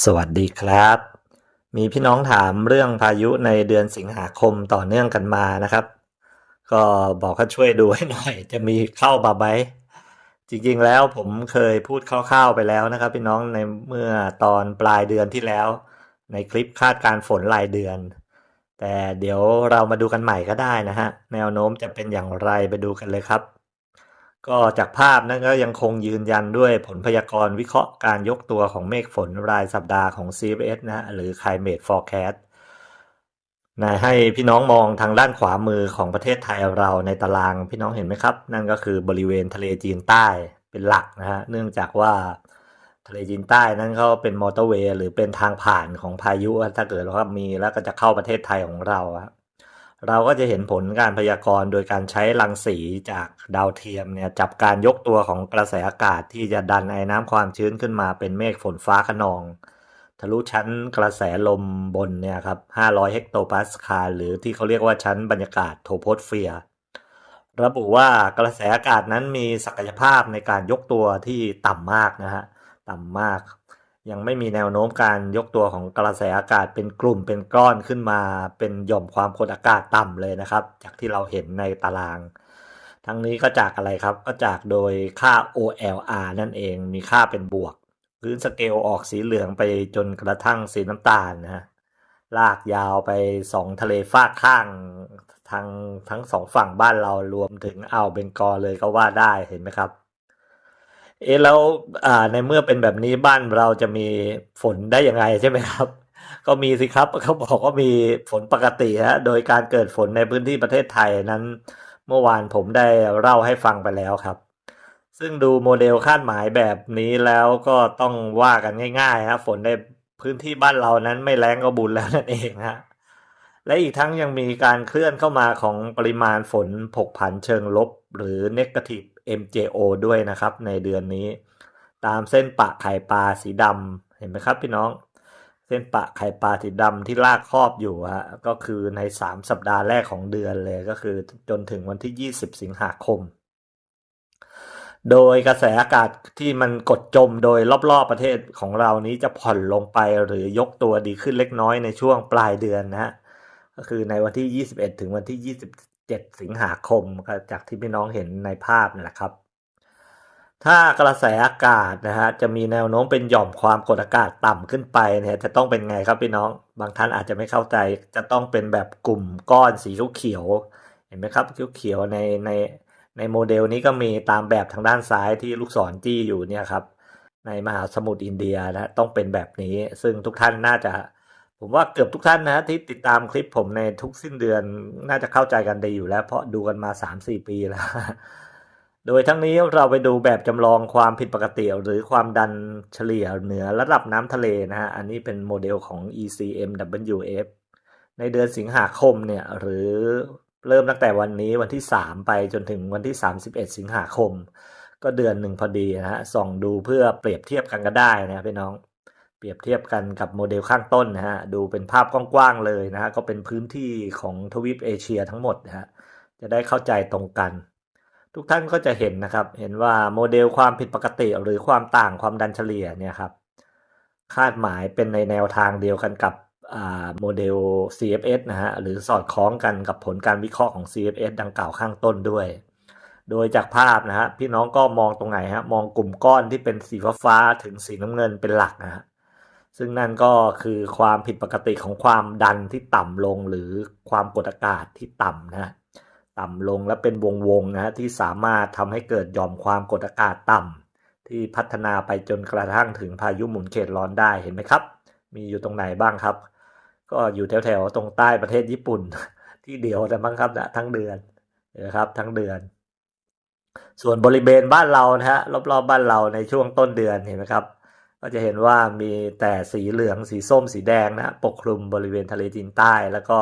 สวัสดีครับ มีพี่น้องถามเรื่องพายุในเดือนสิงหาคมต่อเนื่องกันมานะครับ ก็บอกให้ช่วยดูให้หน่อย จะมีเข้ามาไหมจริงๆแล้วผมเคยพูดคร่าวๆไปแล้วนะครับ พี่น้องในเมื่อตอนปลายเดือนที่แล้ว ในคลิปคาดการฝนรายเดือน แต่เดี๋ยวเรามาดูกันใหม่ก็ได้นะฮะแนวโน้มจะเป็นอย่างไรไปดูกันเลยครับ ก็จากภาพนั้นก็ยังคงยืนยันด้วยผลพยากรณ์วิเคราะห์การยกตัวของเมฆฝนรายสัปดาห์ของ CFS นะหรือ Climate Forecast นะให้พี่น้องมองทางด้านขวามือของประเทศไทยเราในตารางพี่น้องเห็นไหมครับ นั่นก็คือบริเวณทะเลจีนใต้เป็นหลักนะฮะเนื่องจากว่าทะเลจีนใต้นั้นเขาเป็นมอเตอร์เวย์หรือเป็นทางผ่านของพายุถ้าเกิดว่ามีแล้วก็จะเข้าประเทศไทยของเราอะ เราก็จะเห็นผลการพยากรณ์โดยการใช้รังสีจากดาวเทียมเนี่ยจับการยกตัวของกระแสอากาศที่จะดันไอ้น้ำความชื้นขึ้นมาเป็นเมฆฝนฟ้าขนอง ทะลุชั้นกระแสลมบนเนี่ยครับ 500 เฮกโตปาสคาลหรือที่เขาเรียกว่าชั้นบรรยากาศโทโพสเฟียร์ระบุว่ากระแสอากาศนั้นมีศักยภาพในการยกตัวที่ต่ำมากนะฮะต่ำมาก ยังไม่มีแนวโน้มการยกตัวของกระแสอากาศเป็นกลุ่มเป็นก้อนขึ้นมา เป็นหย่อมความกดอากาศต่ำเลยนะครับ จากที่เราเห็นในตาราง ทั้งนี้ก็จากอะไรครับ ก็จากโดยค่า OLR นั่นเองมีค่าเป็นบวก พื้นสเกลออกสีเหลืองไปจนกระทั่งสีน้ำตาลนะฮะลากยาวไปสองทะเลฟากข้างทางทั้งสองฝั่งบ้านเรารวมถึงอ่าวเบงกอลเลยก็ว่าได้เห็นไหมครับ เอ๊ะแล้วอ่าในเมื่อเป็นแบบนี้บ้านเราจะมีฝนได้ยังไงใช่ไหมครับ ก็มีสิครับเขาบอกว่ามีฝนปกติฮะโดยการเกิดฝนในพื้นที่ประเทศไทยนั้น เมื่อวานผมได้เล่าให้ฟังไปแล้วครับ ซึ่งดูโมเดลคาดหมายแบบนี้แล้วก็ต้องว่ากันง่ายๆครับฝนในพื้นที่บ้านเรานั้นไม่แรงก็บุญแล้วนั่นเองฮะและอีกทั้งยังมีการเคลื่อนเข้ามาของปริมาณฝนผกผันเชิงลบหรือ negative MJO ด้วยนะครับในเดือนนี้ ตามเส้นปะไข่ปลาสีดำเห็นไหมครับพี่น้อง เส้นปะไข่ปลาสีดำที่ลากครอบอยู่ฮะก็คือใน 3 สัปดาห์แรกของเดือนเลยก็คือจนถึงวันที่ 20 สิงหาคม โดยกระแสอากาศที่มันกดจมโดยรอบๆประเทศของเรานี้จะผ่อนลงไปหรือยกตัวดีขึ้นเล็กน้อยในช่วงปลายเดือนนะฮะก็คือในวันที่ 21 ถึงวันที่ 7 สิงหาคมจากที่พี่น้องเห็นในภาพนี่แหละครับ ถ้ากระแสอากาศนะฮะจะมีแนวโน้มเป็นหย่อมความกดอากาศต่ำขึ้นไปเนี่ยจะต้องเป็นไงครับพี่น้องบางท่านอาจจะไม่เข้าใจจะต้องเป็นแบบกลุ่มก้อนสีเขียวเห็นไหมครับเขียวในในในโมเดลนี้ก็มีตามแบบทางด้านซ้ายที่ลูกศรจี้อยู่เนี่ยครับในมหาสมุทรอินเดียนะต้องเป็นแบบนี้ ซึ่งทุกท่านน่าจะ ผมว่าเกือบทุกท่านนะที่ติดตามคลิปผมในทุกสิ้นเดือนน่าจะเข้าใจกันดีอยู่แล้ว เพราะดูกันมา 3-4 ปีแล้ว โดยทั้งนี้เราไปดูแบบจำลองความผิดปกติหรือความดันเฉลี่ยเหนือระดับน้ำทะเลนะฮะ อันนี้เป็นโมเดลของ ECMWF ในเดือนสิงหาคมเนี่ยหรือเริ่มตั้งแต่วันนี้วันที่ 3 ไปจนถึงวันที่ 31 สิงหาคม ก็เดือนหนึ่งพอดีนะฮะส่องดูเพื่อเปรียบเทียบกันก็ได้นะพี่น้อง เปรียบเทียบกันกับโมเดลข้างต้นนะฮะ ดูเป็นภาพกว้างๆเลยนะฮะ ก็เป็นพื้นที่ของทวีปเอเชียทั้งหมดนะฮะ จะได้เข้าใจตรงกัน ทุกท่านก็จะเห็นนะครับ เห็นว่าโมเดลความผิดปกติหรือความต่างความดันเฉลี่ยเนี่ยครับ คาดหมายเป็นในแนวทางเดียวกันกับโมเดล CFS นะฮะ หรือสอดคล้องกันกับผลการวิเคราะห์ของ CFS ดังกล่าวข้างต้นด้วย โดยจากภาพนะฮะ พี่น้องก็มองตรงไหนฮะ มองกลุ่มก้อนที่เป็นสีฟ้าถึงสีน้ำเงินเป็นหลักนะฮะ ซึ่งนั่นก็คือความผิดปกติของความดันที่ต่ำลงหรือความกดอากาศที่ต่ำนะต่ำลงและเป็นวงวงนะฮะที่สามารถทำให้เกิดหย่อมความกดอากาศต่ำที่พัฒนาไปจนกระทั่งถึงพายุหมุนเขตร้อนได้เห็นไหมครับ มีอยู่ตรงไหนบ้างครับ ก็อยู่แถวๆตรงใต้ประเทศญี่ปุ่น ที่เดียวแต่บ้างครับนะทั้งเดือนนะครับทั้งเดือน ส่วนบริเวณบ้านเรานะฮะรอบๆบบ้านเราในช่วงต้นเดือนเห็นไหมครับ ก็จะเห็นว่ามีแต่สีเหลืองสีส้มสีแดงนะปกคลุมบริเวณทะเลจีนใต้แล้วก็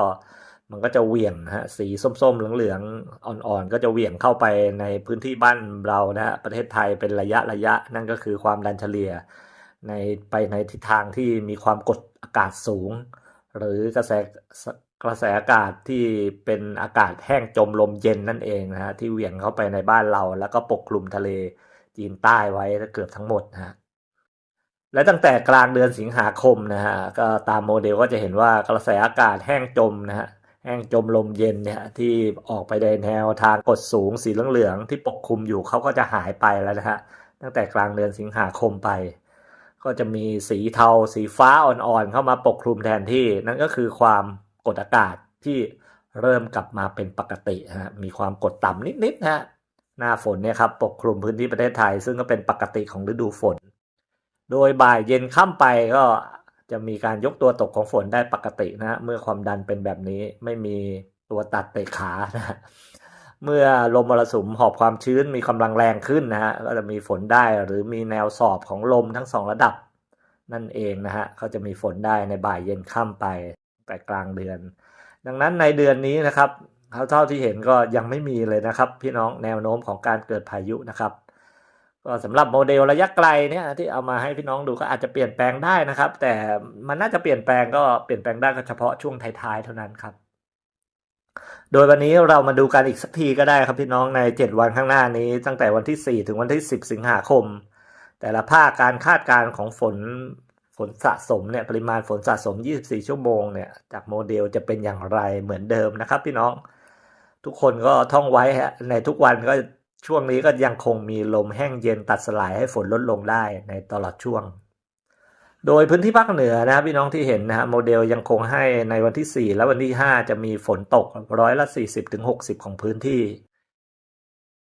มันก็จะเหวี่ยงฮะสีส้มๆเหลืองๆอ่อนๆ ก็จะเหวี่ยงเข้าไปในพื้นที่บ้านเรานะฮะประเทศไทยเป็นระยะระยะนั่นก็คือความดันเฉลี่ยในไปในทิศทางที่มีความกดอากาศสูง หรือกระแสกระแสอากาศที่เป็นอากาศแห้งจมลมเย็นนั่นเองนะฮะที่เหวี่ยงเข้าไปในบ้านเรา แล้วก็ปกคลุมทะเลจีนใต้ไว้เกือบทั้งหมดนะฮะ และตั้งแต่กลางเดือนสิงหาคมนะฮะก็ตามโมเดลก็จะเห็นว่ากระแสอากาศแห้งจมนะฮะแห้งจมลมเย็นเนี่ยที่ออกไปในแนวทางกดสูงสีเหลืองๆที่ปกคลุมอยู่เขาก็จะหายไปแล้วนะฮะตั้งแต่กลางเดือนสิงหาคมไป ก็จะมีสีเทาสีฟ้าอ่อนๆเข้ามาปกคลุมแทนที่ นั่นก็คือความกดอากาศที่เริ่มกลับมาเป็นปกติฮะมีความกดต่ำนิดๆนะฮะหน้าฝนเนี่ยครับปกคลุมพื้นที่ประเทศไทย ซึ่งก็เป็นปกติของฤดูฝน โดยบ่ายเย็นค่ำไปก็จะมีการยกตัวตกของฝนได้ปกตินะฮะเมื่อความดันเป็นแบบนี้ไม่มีตัวตัดเตะขานะฮะเมื่อลมมรสุมหอบความชื้นมีกำลังแรงขึ้นนะฮะก็จะมีฝนได้หรือมีแนวสอบของลมทั้งสองระดับ นั่นเองนะฮะก็จะมีฝนได้ในบ่ายเย็นค่ำไปแต่กลางเดือน ดังนั้นในเดือนนี้นะครับเท่าที่เห็นก็ยังไม่มีเลยนะครับ พี่น้องแนวโน้มของการเกิดพายุนะครับ ก็สำหรับโมเดลระยะไกลเนี่ยที่เอามาให้พี่น้องดูก็อาจจะเปลี่ยนแปลงได้นะครับ แต่มันน่าจะเปลี่ยนแปลงก็เปลี่ยนแปลงได้ก็เฉพาะช่วงท้ายๆเท่านั้นครับ โดยวันนี้เรามาดูกันอีกสักทีก็ได้ครับพี่น้องใน 7 วันข้างหน้านี้ ตั้งแต่วันที่ 4 ถึงวันที่ 10 สิงหาคม แต่ละภาคการคาดการณ์ของฝนฝนสะสมเนี่ยปริมาณฝนสะสม 24 ชั่วโมงเนี่ยจากโมเดลจะเป็นอย่างไรเหมือนเดิมนะครับ พี่น้องทุกคนก็ท่องไว้ในทุกวันก็ ช่วงนี้ก็ยังคงมีลมแห้งเย็นตัดสลายให้ฝนลดลงได้ในตลอดช่วง โดยพื้นที่ภาคเหนือนะครับพี่น้องที่เห็นนะฮะโมเดลยังคงให้ในวันที่ 4 และวันที่ 5 จะมีฝนตกร้อยละ 40ถึง60 ของพื้นที่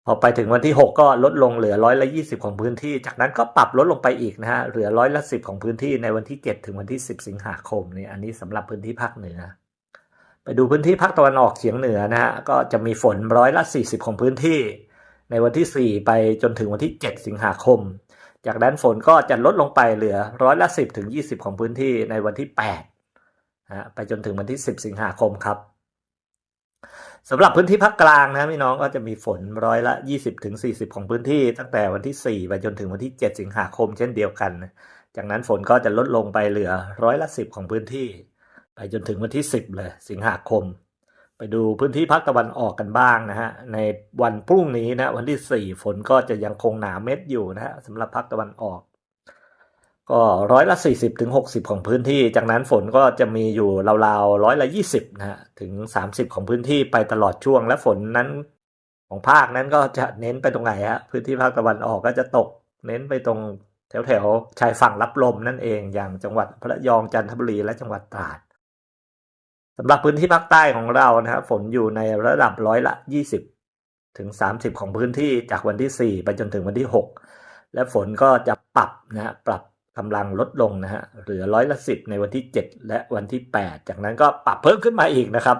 พอไปถึงวันที่ 6 ก็ลดลงเหลือร้อยละ 20 ของพื้นที่ จากนั้นก็ปรับลดลงไปอีกนะฮะเหลือร้อยละ 10 ของพื้นที่ในวันที่ 7 ถึงวันที่ 10 สิงหาคมนี่อันนี้สำหรับพื้นที่ภาคเหนือไปดูพื้นที่ภาคตะวันออกเฉียงเหนือนะฮะก็จะมีฝนร้อยละ 40 ของพื้นที่ ในวันที่ 4 ไปจนถึงวันที่ 7 สิงหาคม จากนั้นฝนก็จะลดลงไปเหลือร้อยละ 10 ถึง 20 ของพื้นที่ในวันที่8นะไปจนถึงวันที่ 10 สิงหาคมครับสำหรับพื้นที่ภาคกลางนะพี่น้องก็จะมีฝนร้อยละ 20ถึง40ของพื้นที่ ตั้งแต่วันที่ 4 ไปจนถึงวันที่ 7 สิงหาคมเช่นเดียวกัน จากนั้นฝนก็จะลดลงไปเหลือร้อยละ 10 ของพื้นที่ ไปจนถึงวันที่ 10 เลยสิงหาคม ไปดูพื้นที่ภาคตะวันออกกันบ้างนะฮะในวันพรุ่งนี้นะวันที่ 4 ฝนก็จะยังคงหนาเม็ดอยู่นะฮะสำหรับภาคตะวันออก ก็ร้อยละ 40ถึง60 ของพื้นที่ จากนั้นฝนก็จะมีอยู่ราวๆร้อยละ 20นะฮะถึง 30 ของพื้นที่ไปตลอดช่วง และฝนนั้นของภาคนั้นก็จะเน้นไปตรงไหนฮะพื้นที่ภาคตะวันออกก็จะตกเน้นไปตรงแถวๆชายฝั่งรับลมนั่นเองอย่างจังหวัดพระยองจันทบุรีและจังหวัดตราด สำหรับพื้นที่ภาคใต้ของเรานะครับฝนอยู่ในระดับร้อยละ 20 ถึง 30 ของพื้นที่จากวันที่ 4 ไปจนถึงวันที่ 6 และฝนก็จะปรับนะฮะปรับกำลังลดลงนะฮะเหลือร้อยละ 10 ในวันที่ 7 และวันที่ 8 จากนั้นก็ปรับเพิ่มขึ้นมาอีกนะครับ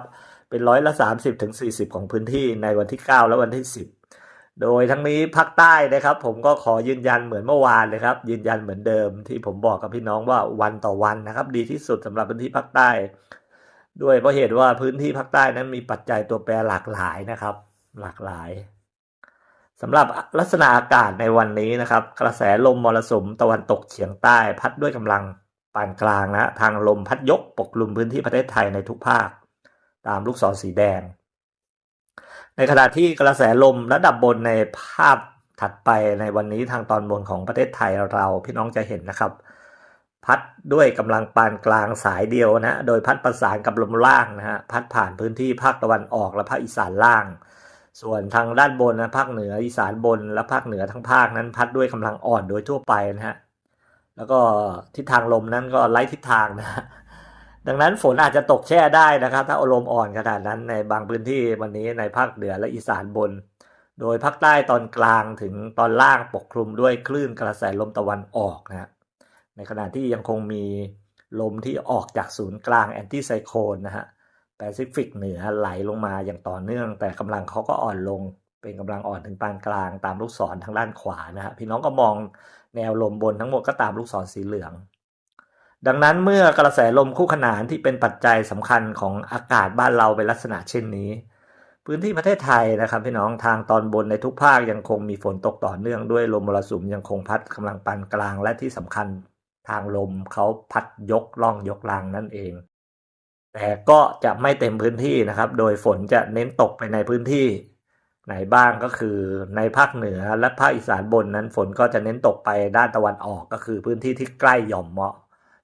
เป็นร้อยละ 30 ถึง 40 ของพื้นที่ในวันที่ 9 และวันที่ 10 โดยทั้งนี้ภาคใต้นะครับ ผมก็ขอยืนยันเหมือนเมื่อวานเลยครับ ยืนยันเหมือนเดิมที่ผมบอกกับพี่น้องว่าวันต่อวันนะครับ ดีที่สุดสำหรับพื้นที่ภาคใต้ ด้วยเพราะเหตุว่าพื้นที่ภาคใต้นั้นมีปัจจัยตัวแปรหลากหลายนะครับ หลากหลายสำหรับลักษณะอากาศในวันนี้นะครับ กระแสลมมรสุมตะวันตกเฉียงใต้ พัดด้วยกำลังปานกลางนะทางลมพัดยกปกคลุมพื้นที่ประเทศไทยในทุกภาค ตามลูกศรสีแดง ในขณะที่กระแสลมระดับบนในภาพถัดไปในวันนี้ทางตอนบนของประเทศไทยเราพี่น้องจะเห็นนะครับ พัดด้วยกำลังปานกลางสายเดียวนะโดยพัดประสานกับลมล่างนะฮะพัดผ่านพื้นที่ภาคตะวันออกและภาคอีสานล่าง ส่วนทางด้านบนนะภาคเหนืออีสานบน และภาคเหนือทั้งภาคนั้น พัดด้วยกำลังอ่อนโดยทั่วไปนะฮะแล้วก็ทิศทางลมนั้นก็ไล่ทิศทางนะดังนั้นฝนอาจจะตกแช่ได้นะครับ ถ้าอารมณ์อ่อนขนาดนั้นในบางพื้นที่วันนี้ในภาคเหนือและอีสานบน โดยภาคใต้ตอนกลางถึงตอนล่างปกคลุมด้วยคลื่นกระแสลมตะวันออกนะฮะ ในขณะที่ยังคงมีลมที่ออกจากศูนย์กลางแอนตี้ไซโคลนนะฮะแปซิฟิกเหนือไหลลงมาอย่างต่อเนื่อง แต่กำลังเขาก็อ่อนลง เป็นกำลังอ่อนถึงปานกลางตามลูกศรทางด้านขวานะฮะพี่น้องก็มองแนวลมบนทั้งหมดก็ตามลูกศรสีเหลือง ดังนั้นเมื่อกระแสลมคู่ขนานที่เป็นปัจจัยสำคัญของอากาศบ้านเราเป็นลักษณะเช่นนี้ พื้นที่ประเทศไทยนะครับ พี่น้องทางตอนบนในทุกภาคยังคงมีฝนตกต่อเนื่องด้วยลมมรสุมยังคงพัดกำลังปานกลางและที่สำคัญ ทางลมเขาพัดยกล่องยกลางนั่นเอง แต่ก็จะไม่เต็มพื้นที่นะครับ โดยฝนจะเน้นตกไปในพื้นที่ไหนบ้างก็คือในภาคเหนือและภาคอีสานบนนั้นฝนก็จะเน้นตกไปด้านตะวันออกก็คือพื้นที่ที่ใกล้หย่อมเหมาะ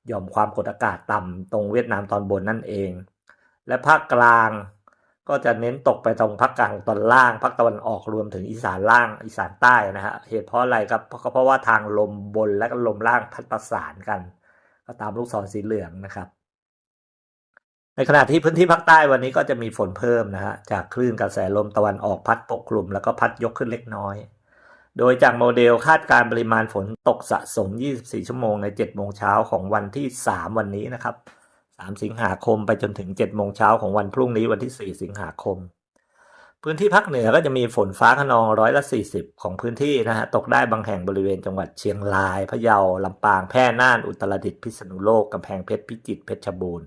หย่อมความกดอากาศต่ำตรงเวียดนามตอนบนนั่นเอง และภาคกลาง ก็จะเน้นตกไปตรงภาคกลางตอนล่างภาคตะวันออกรวมถึงอีสานล่างอีสานใต้นะฮะเหตุเพราะอะไรครับก็เพราะว่าทางลมบนและก็ลมล่างพัดประสานกัน ก็ตามลูกศรสีเหลืองนะครับ ในขณะที่พื้นที่ภาคใต้วันนี้ก็จะมีฝนเพิ่มนะฮะจากคลื่นกระแสลมตะวันออกพัดปกคลุม แล้วก็พัดยกขึ้นเล็กน้อย โดยจากโมเดลคาดการณ์ปริมาณฝนตกสะสม 24 ชั่วโมงใน 7 โมงเช้าของวันที่ 3 วันนี้นะครับ 3 สิงหาคมไปจนถึง7โมงเช้าของวันพรุ่งนี้วันที่ 4 สิงหาคม พื้นที่ภาคเหนือก็จะมีฝนฟ้าขนองร้อยละ 40 ของพื้นที่นะฮะตกได้บางแห่งบริเวณจังหวัดเชียงราย พะเยาลำปางแพร่น่านอุตรดิตถ์พิษณุโลกกำแพงเพชรพิจิตรเพชรบูรณ์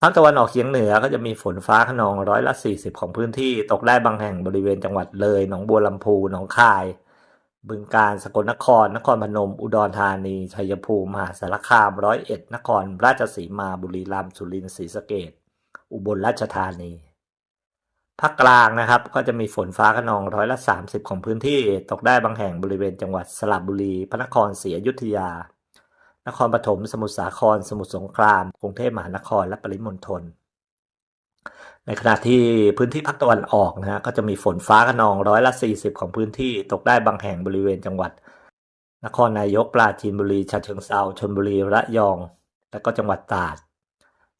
ภาคตะวันออกเฉียงเหนือก็จะมีฝนฟ้าขนองร้อยละ 40 ของพื้นที่ ตกได้บางแห่งบริเวณจังหวัดเลย หนองบัวลำพูหนองคาย บึงกาฬสกลนคร นครพนม อุดรธานี ชัยภูมิ มหาสารคาม ร้อยเอ็ด นครราชสีมา บุรีรัมย์ สุรินทร์ ศรีสะเกษอุบลราชธานี ภาคกลางนะครับ ก็จะมีฝนฟ้าขนองร้อยละ 30 ของพื้นที่ ตกได้บางแห่งบริเวณจังหวัดสระบุรี พระนครศรีอยุธยา นครปฐม สมุทรสาคร สมุทรสงคราม กรุงเทพมหานคร และปริมณฑล ในขณะที่พื้นที่ภาคตะวันออกนะฮะก็จะมีฝนฟ้าขนองร้อยละ 40 ของพื้นที่ตกได้บางแห่งบริเวณจังหวัด นครนายกปราจีนบุรีฉะเชิงเทราชลบุรีระยอง และก็จังหวัดตราด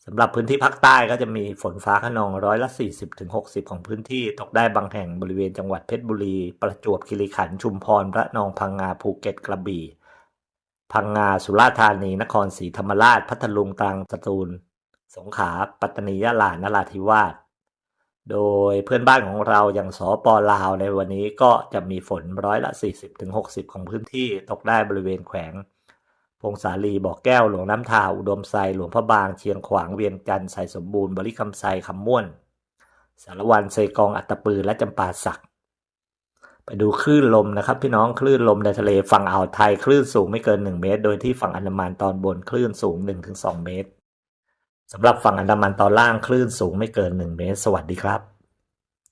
สำหรับพื้นที่ภาคใต้ก็จะมีฝนฟ้าขนองร้อยละ 40ถึง60 ของพื้นที่ตกได้บางแห่งบริเวณจังหวัดเพชรบุรี ประจวบคีรีขันธ์ชุมพรระนองพังงาภูเก็ตกระบี่พังงาสุราษฎร์ธานีนครศรีธรรมราชพัทลุงตรังสตูล สงขลาปัตตานียะลานราธิวาสโดยเพื่อนบ้านของเราอย่างสปลาวในวันนี้ก็จะมีฝนร้อยละ 40-60 ของพื้นที่ตกได้บริเวณแขวง พงสาลีบ่อแก้วหลวงน้ำทาอุดมไซหลวงพระบางเชียงขวางเวียงจันทร์ไสสมบูรณ์บริคำไซคำม่วน สารวันเซกองอัตตปือและจำปาสัก ไปดูคลื่นลมนะครับ พี่น้องคลื่นลมในทะเลฝั่งอ่าวไทยคลื่นสูงไม่เกิน 1 เมตร โดยที่ฝั่งอันดามันตอนบนคลื่นสูง 1-2 เมตร สำหรับฝั่งอันดามันตอนล่างคลื่นสูงไม่เกิน 1 เมตร สวัสดีครับ